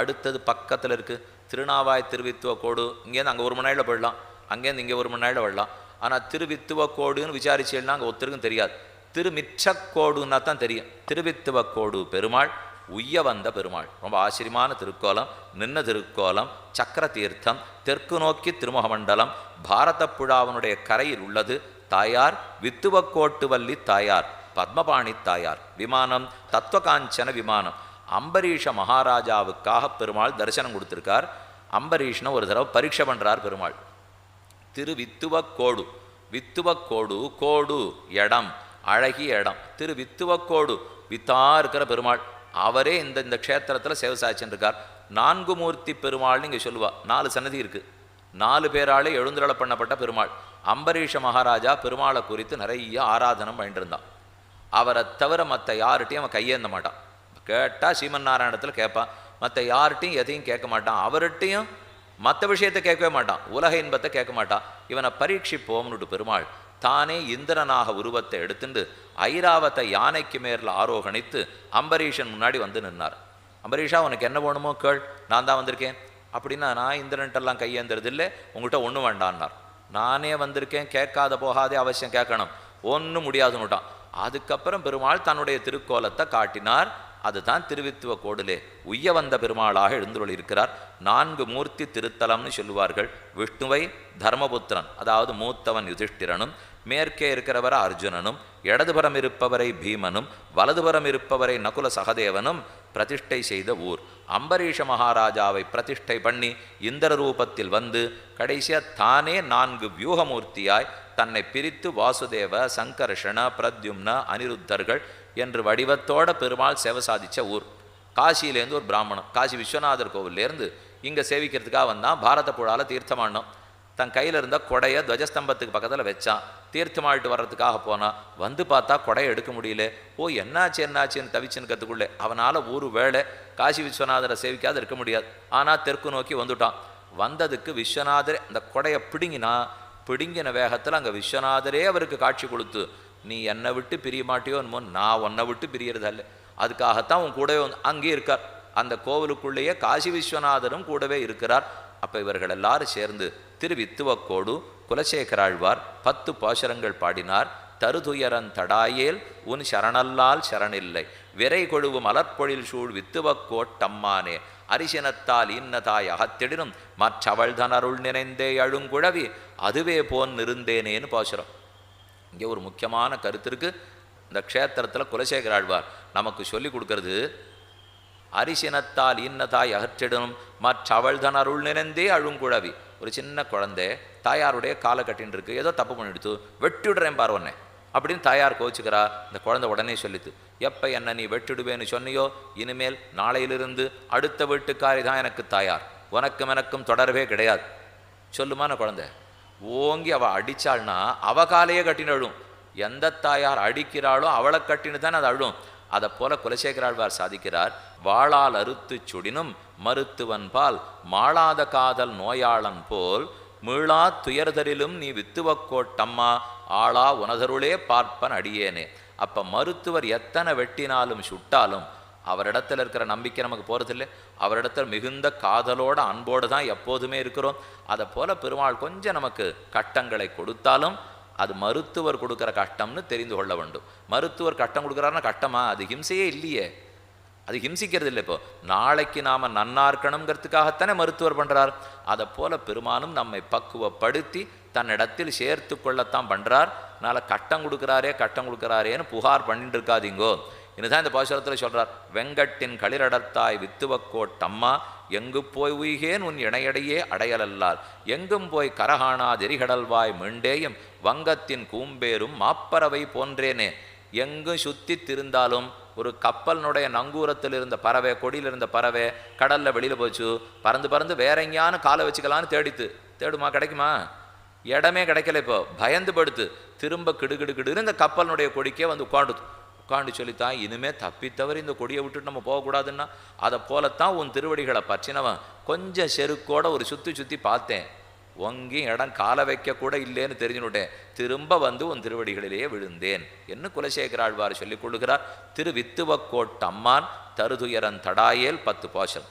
அடுத்தது பக்கத்தில் இருக்குது திருநாவாய் திருவித்துவ கோடு இங்கேருந்து அங்கே ஒரு மணி நேரில் போயிடலாம். அங்கேருந்து இங்கே ஒரு மணி நேரில் வரலாம். ஆனால் திருவித்துவ கோடுன்னு விசாரிச்சேன்னா அங்கே ஒருத்தருக்கும் தெரியாது. திருமிச்சக்கோடுன்னா தான் தெரியும். திருவித்துவ கோடு பெருமாள் உய்ய வந்த பெருமாள். ரொம்ப ஆச்சரியமான திருக்கோலம். நின்ன திருக்கோலம் சக்கர தீர்த்தம் தெற்கு நோக்கி திருமுகமண்டலம் பாரத புழாவனுடைய கரையில் உள்ளது. தாயார் வித்துவக்கோட்டு வள்ளி தாயார் பத்மபாணி தாயார். விமானம் தத்துவ காஞ்சன விமானம். அம்பரீஷ மகாராஜாவுக்காக பெருமாள் தரிசனம் கொடுத்துருக்கார். அம்பரீஷனை ஒரு தடவை பரீட்சை பண்ணுறார் பெருமாள். திரு வித்துவக்கோடு வித்துவக்கோடு கோடு இடம் அழகிய இடம் திரு வித்துவக்கோடு வித்தா இருக்கிற பெருமாள். அவரே இந்த இந்த க்ஷேத்திரத்தில் சேவை நான்கு மூர்த்தி பெருமாள்னு இங்கே சொல்லுவா. நாலு சன்னதி இருக்குது நாலு பேராலே எழுந்துருள பண்ணப்பட்ட பெருமாள். அம்பரீஷ மகாராஜா பெருமாளை குறித்து நிறைய ஆராதனம் பண்ணிட்டு இருந்தான். அவரை தவிர மற்ற யார்கிட்டையும் அவன் கையேந்த மாட்டான். கேட்டால் சீமன் நாராயணத்தில் கேட்பான். மற்ற யார்கிட்டையும் எதையும் கேட்க மாட்டான். அவர்கிட்டையும் மற்ற விஷயத்தை கேட்கவே மாட்டான். உலக இன்பத்தை கேட்க மாட்டான். இவனை பரீட்சிப்போம்னுட்டு பெருமாள் தானே இந்திரனாக உருவத்தை எடுத்துண்டு ஐராவத்தை யானைக்கு மேரில் ஆரோகணித்து அம்பரீஷன் முன்னாடி வந்து நின்னார். அம்பரீஷா உனக்கு என்ன வேணுமோ கேள். நான் தான் வந்திருக்கேன். அப்படின்னா நான் இந்திரன்ட்டெல்லாம் கையேந்துறது இல்லை உங்கள்கிட்ட ஒன்றும் வேண்டான்னார். நானே வந்திருக்கேன். கேட்காத போகாதே அவசியம் கேட்கணும். ஒன்றும் முடியாதுன்னுட்டான். அதுக்கப்புறம் பெருமாள் தன்னுடைய திருக்கோலத்தை காட்டினார். அதுதான் திருவித்துவ கோடிலே உய்ய வந்த பெருமாளாக எழுந்துள்ள இருக்கிறார் நான்கு மூர்த்தி திருத்தலம்னு சொல்லுவார்கள். விஷ்ணுவை தர்மபுத்திரன் அதாவது மூத்தவன் யுதிஷ்டிரனும் மேற்கே இருக்கிறவரை அர்ஜுனனும் இடதுபுறம் இருப்பவரை பீமனும் வலதுபுறம் இருப்பவரை நகுல சகதேவனும் பிரதிஷ்டை செய்த ஊர். அம்பரீஷ மகாராஜாவை பிரதிஷ்டை பண்ணி இந்திர ரூபத்தில் வந்து கடைசியா தானே நான்கு வியூகமூர்த்தியாய் தன்னை பிரித்து வாசுதேவ சங்கர்ஷண பிரத்யும்ன அனிருத்தர்கள் என்று வடிவத்தோட பெருமாள் சேவை சாதிச்ச ஊர். காசியிலேருந்து ஒரு பிராமணன். காசி விஸ்வநாதர் கோவிலேருந்து இங்கே சேவிக்கிறதுக்காக வந்தான். பாரத புழால தீர்த்தமானோம். தன் கையில் இருந்த கொடையை துவஜஸ்தம்பத்துக்கு பக்கத்தில் வச்சான். தீர்த்தமாயிட்டு வர்றதுக்காக போனான் வந்து பார்த்தா கொடையை எடுக்க முடியல. ஓ என்னாச்சு என்னாச்சுன்னு தவிச்சுன்னு கற்றுக்குள்ளே அவனால் ஒரு வேளை காசி விஸ்வநாதரை சேவிக்காது இருக்க முடியாது. ஆனால் தெற்கு நோக்கி வந்துட்டான். வந்ததுக்கு விஸ்வநாதரே அந்த கொடையை பிடுங்கினா பிடுங்கின வேகத்தில் அங்கே விஸ்வநாதரே அவருக்கு காட்சி கொடுத்து நீ என்னை விட்டு பிரிய மாட்டியோ என்னமோ நான் உன்னை விட்டு பிரியறதல்ல அதுக்காகத்தான் உன் கூடவே வந்து அங்கேயே இருக்கார். அந்த கோவிலுக்குள்ளேயே காசி விஸ்வநாதரும் கூடவே இருக்கிறார். அப்போ இவர்கள் எல்லாரும் சேர்ந்து திருவித்துவக்கோடு குலசேகராழ்வார் பத்து பாசுரங்கள் பாடினார் தருதுயரன் தடாயேல் உன் சரணல்லால் சரணில்லை. விரை கொழுவு மலர்ப்பொழில் சூழ் வித்துவக்கோட்டம்மானே அரிசினத்தால் இன்னதாய் அகத்திடினும் மற்றவள்தனருள் நினைந்தே அழுங்குழவி. அதுவே போன் நிருந்தேனேன்னு பாசுரம். இங்கே ஒரு முக்கியமான கருத்து இருக்கு. இந்த க்ஷேத்திரத்தில் குலசேகர ஆழ்வார் நமக்கு சொல்லி கொடுக்கறது அரிசினத்தால் இன்னதாய் அகற்றிடணும் மற்றவள்தனருள் நினைந்தே அழுங்குழவி. ஒரு சின்ன குழந்தை தாயாருடைய காலை கட்டின்னு இருக்கு ஏதோ தப்பு பண்ணிடுத்து வெட்டிடுறேன் பார் உன்னை. அப்படின்னு தாயார் கோச்சுக்கிறா இந்த குழந்தை உடனே சொல்லித்து எப்போ என்ன நீ வெட்டிடுவேன்னு சொன்னியோ இனிமேல் நாளையிலிருந்து அடுத்த வீட்டுக்காரி தான் எனக்கு தாயார். உனக்கும் எனக்கும் தொடர்பே கிடையாது. சொல்லுமான குழந்தை? ஓங்கி அவள் அடிச்சாள்னா அவ காலையே கட்டின்னு அழும். எந்த தாயார் அடிக்கிறாளோ அவளை கட்டின்னு தான் அது அழும். அதை போல குலசேகராழ்வார் சாதிக்கிறார். வாளால் அறுத்து சுடினும் மருத்துவன் பால். மாளாத காதல் நோயாளன் போல் மீளா துயர்தரிலும் நீ வித்துவக்கோட்டம்மா ஆளா உனதருளே பார்ப்பன் அடியேனே. அப்போ மருத்துவர் எத்தனை வெட்டினாலும் சுட்டாலும் அவரிடத்துல இருக்கிற நம்பிக்கை நமக்கு போகிறதில்லை அவரிடத்துல மிகுந்த காதலோட அன்போடு தான் எப்போதுமே இருக்கிறோம். அதை போல பெருமாள் கொஞ்சம் நமக்கு கட்டங்களை கொடுத்தாலும் அது மருத்துவர் கொடுக்குற கஷ்டம்னு தெரிந்து கொள்ள வேண்டும். மருத்துவர் கட்டம் கொடுக்குறாருன்னா கட்டமா? அது ஹிம்சையே இல்லையே. அது ஹிம்சிக்கிறது இல்லை இப்போ. நாளைக்கு நாம நன்னா இருக்கணுங்கிறதுக்காகத்தானே மருத்துவர் பண்ணுறார் அதை போல பெருமானும் நம்மை பக்குவப்படுத்தி தன்னிடத்தில் சேர்த்து கொள்ளத்தான் பண்றார். அதனால் கட்டம் கொடுக்குறாரே கட்டம் கொடுக்குறாரேன்னு புகார் பண்ணிட்டு இருக்காதீங்கோ இதுதான் இந்த பாசுரத்தில் சொல்கிறார் வெங்கட்டின் களிரடத்தாய் வித்துவக்கோட்டம்மா எங்கு போய் உய்கேன் உன் இணையடையே அடையலல்லால் எங்கும் போய் கரகானா தெரிகடல்வாய் மீண்டேயும் வங்கத்தின் கூம்பேரும் மாப்பறவை போன்றேனே. எங்கும் சுத்தி திருந்தாலும் ஒரு கப்பலினுடைய நங்கூரத்தில் இருந்த பறவை கொடியில் இருந்த பறவை கடலில் வெளியில் போச்சு. பறந்து பறந்து வேற எங்கேயான காலை வச்சுக்கலான்னு தேடித்து தேடுமா கிடைக்குமா? இடமே கிடைக்கல இப்போ. பயந்து படுத்து. திரும்ப கிடுகிடு கிடுன்னு இந்த கப்பலினுடைய கொடிக்கே வந்து உட்காண்டுது உட்காந்து சொல்லித்தான் இனிமே தப்பி தவறி இந்த கொடியை விட்டுட்டு நம்ம போகக்கூடாதுன்னா அதை போலத்தான் உன் திருவடிகளை பற்றினவன். கொஞ்சம் செருக்கோட ஒரு சுற்றி சுற்றி பார்த்தேன். ஒங்கி இடம் காலை வைக்க கூட இல்லைன்னு தெரிஞ்சுனுட்டேன். திரும்ப வந்து உன் திருவடிகளிலேயே விழுந்தேன் என்று குலசேகராழ்வார் சொல்லிக் கொள்ளுகிறார். திருவித்துவக்கோட்டம்மான் தருதுயரன் தடாயேல் பத்து போஷன்